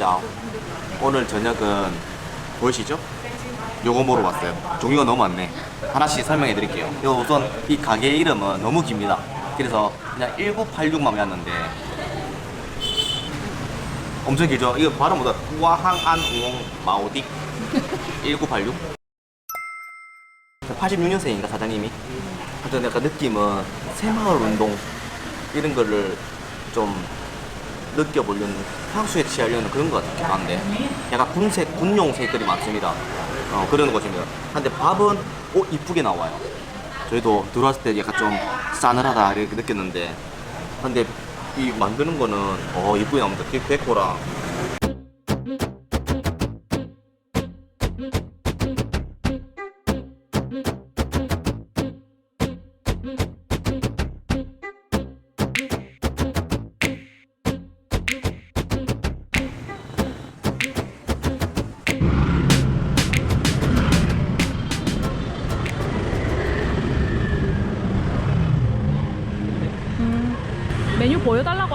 진짜 오늘 저녁은 보이시죠? 요거 보러 왔어요. 종류가 너무 많네. 하나씩 설명해 드릴게요. 요 우선 이 가게 이름은 너무 깁니다. 그래서 그냥 1986만 외웠는데 엄청 길죠? 이거 발음 뭐다? 우아항안웅 마오딕 1986 86년생인가 사장님이? 하여튼 약간 느낌은 새마을 운동 이런 거를 좀 느껴보려는 향수에 취하려는 그런 것 같긴 한데 약간 군색 군용 색들이 많습니다. 어, 그런 것입니다. 근데 밥은 오 이쁘게 나와요. 저희도 들어왔을 때 약간 좀 싸늘하다 이렇게 느꼈는데 근데 이 만드는 거는 어 이쁘게 나옵니다. 데- 데코랑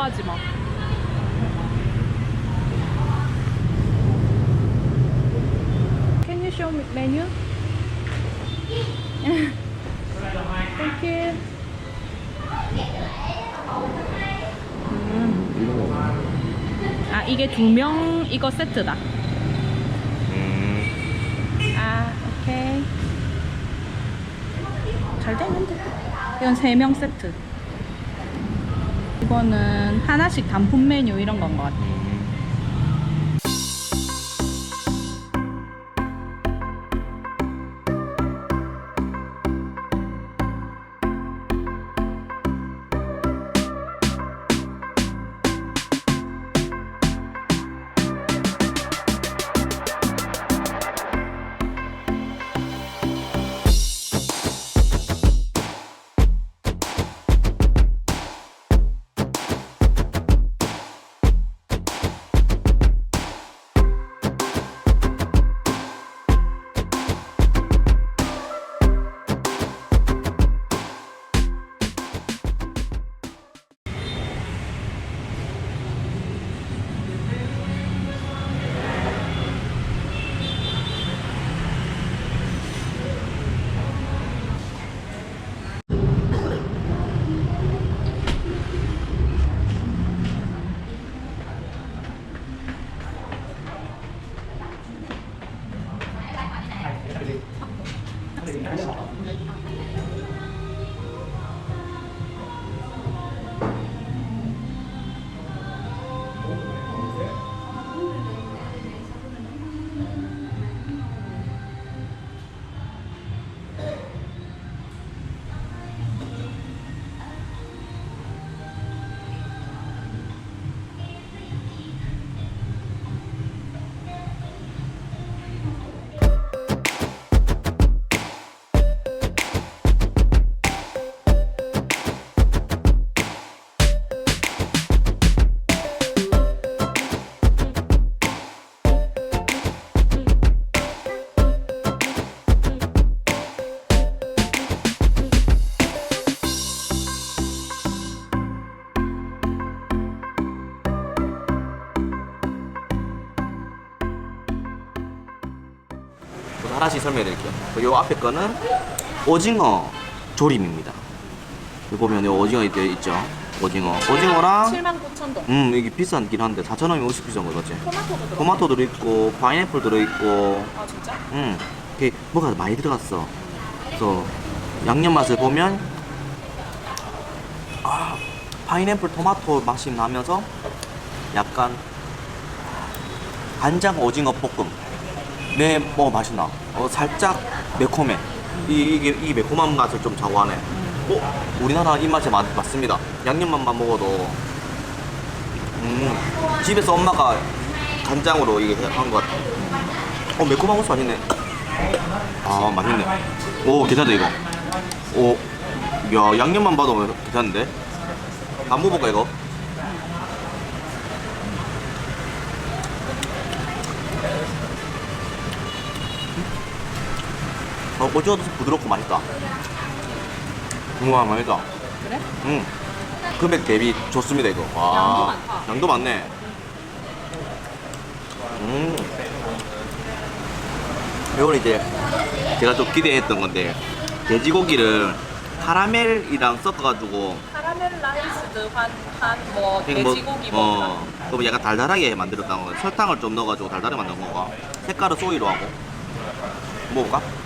보여달라고 하지 마. Can you? Thank you. 음. 아 이게 두 명 이거 세트다. 음, 아 오케이. 잘 됐는데. 이건 세 명 세트. 이거는 하나씩 단품 메뉴 이런 건 것 같아. 음. Thank you. 하나씩 설명해 드릴게요. 요 앞에 거는 오징어 조림입니다. 여기 보면 요 오징어 있- 있죠? 오징어. 오징어랑 7만 9천 동. 음 이게 비싼긴 한데 4,000원이면 훨씬 비싼 거 같지? 토마토도 들어. 토마토도 있고 파인애플 들어있고 아 진짜? 음 이게 뭐가 많이 들어갔어. 그래서 양념 맛을 보면 아 파인애플 토마토 맛이 나면서 약간 간장 오징어 볶음 네뭐 맛이 나. 어 살짝 매콤해. 이 이게 이 매콤한 맛을 좀 좌우하네. 어 우리나라 입맛에 맞, 맞습니다. 양념만만 먹어도 음 집에서 엄마가 간장으로 이게 한 것 같아. 어 매콤한 것도 맛있네. 아 맛있네. 오 괜찮다 이거. 오, 야 양념만 봐도 괜찮은데. 안 먹어볼까 이거? 오징어도 부드럽고 맛있다. 우와 맛있다. 그래? 음 금액 대비 좋습니다 이거. 와, 양도 많다. 양도 많네. 음. 이건 이제 제가 좀 기대했던 건데 돼지고기를 카라멜이랑 섞어가지고 카라멜 라이스드 한한뭐 이거 뭐, 어, 그럼 약간 달달하게 만들었다는 거 설탕을 좀 넣어가지고 달달하게 만든 건가? 색깔은 소이로 하고 먹어볼까?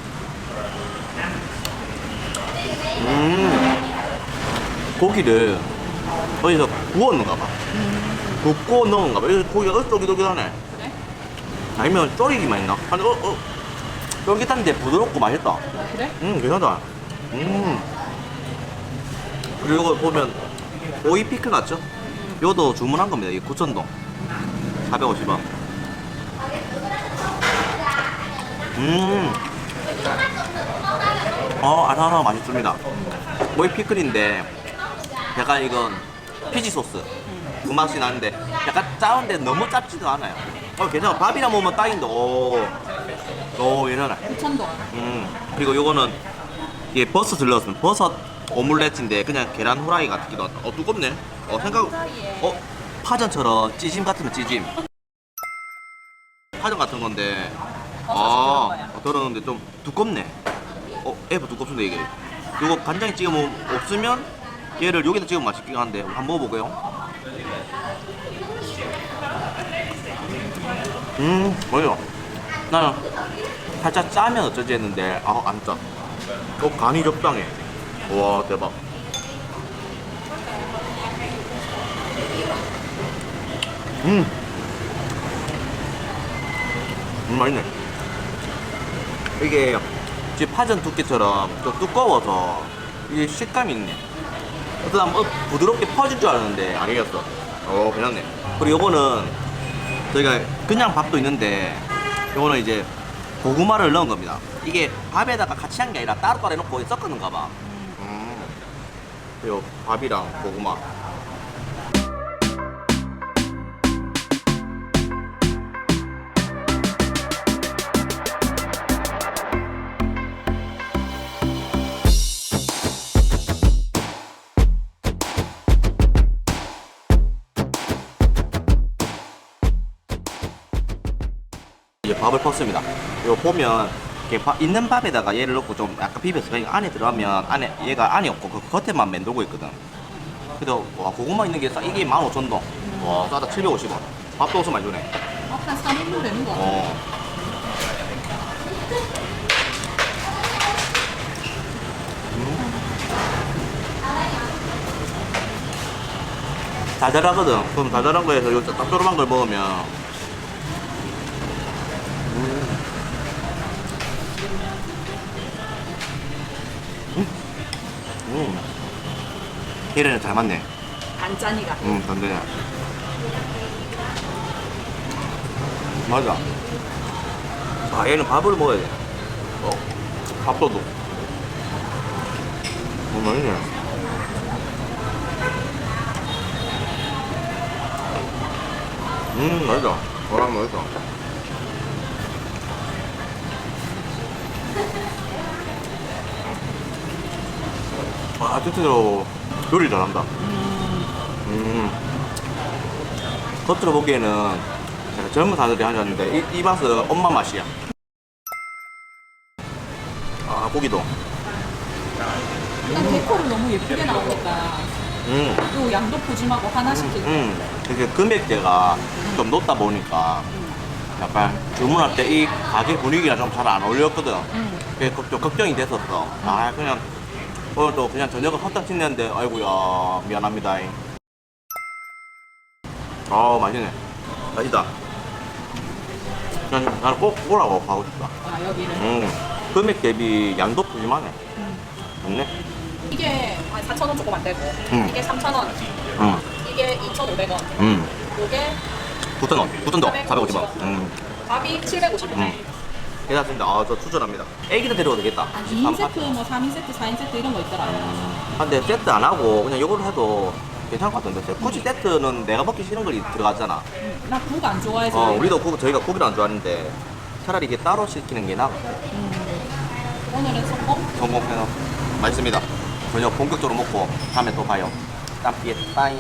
음. 고기를 어디서 구웠는가 봐. 굽고 넣은가 봐. 여기 고기가 어 쫄깃쫄깃하네. 그래? 아니면 쫄이기만 있나? 아니 어, 어. 쫄깃한데 부드럽고 맛있다. 그래? 음 괜찮다. 음. 그리고 이거 보면 오이 피클 같죠? 이것도 주문한 겁니다. 이게 9,000동. 450원 음 어, 아삭아삭 맛있습니다. 오이 피클인데 약간 이건 피지 소스. 그 맛이 나는데 약간 짜운데 너무 짭지도 않아요. 어 괜찮아. 밥이랑 먹으면 딱인데 오, 오 얘는 9천동. 음 그리고 요거는 이게 버섯 들렀으면 버섯 오믈렛인데 그냥 계란 후라이 같기도 하다. 어 두껍네. 어 생각 어 파전처럼 찌짐 같으면 찌짐. 파전 같은 건데. 아 들었는데 좀 두껍네 어 에버 두껍습니다 이게 요거 간장에 찍어 먹으면 없으면 얘를 여기다 찍으면 맛있긴 한데 한번 먹어볼게요 음 뭐요 나는 살짝 짜면 어쩌지 했는데 아 안 짜. 어 간이 적당해. 와 대박. 음. 음 맛있네. 이게 집 파전 두께처럼 좀 두꺼워서 이게 식감이 있네. 어떤 사람 어, 부드럽게 퍼질 줄 알았는데 아니겠어. 어 괜찮네. 그리고 요거는 저희가 그냥 밥도 있는데 요거는 이제 고구마를 넣은 겁니다. 이게 밥에다가 같이 한 게 아니라 따로따로 해놓고 섞었는가 봐. 음. 요 밥이랑 고구마. 밥을 펐습니다. 이거 보면 이렇게 밥- 있는 밥에다가 얘를 넣고 좀 약간 비벼서 그냥 안에 들어가면 안에 얘가 안이 없고 그 겉에만 맴돌고 있거든. 그래도 와 고구마 있는 게 싸, 이게 15,000동. 와 싸다 750원. 밥도 엄청 많이 주네. 어, 한 3인분 되는 거 같아. 어. 음. 달달하거든. 그럼 달달한 거에서 요 짭조름한 걸 먹으면 얘네는 잘 맞네. 안짜니가. 응, 든든해. 맞아. 아, 얘는 밥을 먹어야 돼. 어, 밥도둑. 어, 맛있네. 음, 맛있다. 너랑 맛있다. 아, 진짜로 요리 잘한다. 음. 겉으로 보기에는 제가 젊은 사람들이 하셨는데 이, 이 맛은 엄마 맛이야. 아 고기도. 일단 데코를 너무 예쁘게 나오니까 음. 요 양도 푸짐하고 하나 시키고. 음. 이게 금액대가 좀 높다 보니까 약간 주문할 때 이 가게 분위기랑 좀 잘 안 어울렸거든. 음. 그게 걱- 좀 걱정이 됐었어. 아 그냥 오늘도 그냥 저녁을 헛딱 찍는데 아이고야 미안합니다. 아 맛있네. 맛있다. 난 나는 꼭 오라고 가고 싶다. 아, 여기는. 음, 금액 대비 양도 푸짐하네. 좋네. 이게 한 4,000원 조금 안 되고, 음. 이게 3,000원, 음, 이게 2,500원, 음. 요게 9,000원, 9,000원, 450원. 음, 밥이 750원. 음. 괜찮습니다. 아, 저 추천합니다. 애기들 데려도 되겠다. 2인 세트, 뭐 3인 세트, 4인 세트 이런 거 있더라. 아, 근데 세트 안 하고 그냥 이걸로 해도 괜찮을 것 같은데. 굳이 세트는 내가 먹기 싫은 걸 들어가잖아. 음, 나국 안 좋아해서. 어, 우리도 고, 저희가 고기를 안 좋아하는데 차라리 이게 따로 시키는 게 나아. 오늘은 성공? 성공해서 맛있습니다. 저녁 본격적으로 먹고 다음에 또 봐요. 땀 삐에 빠잉.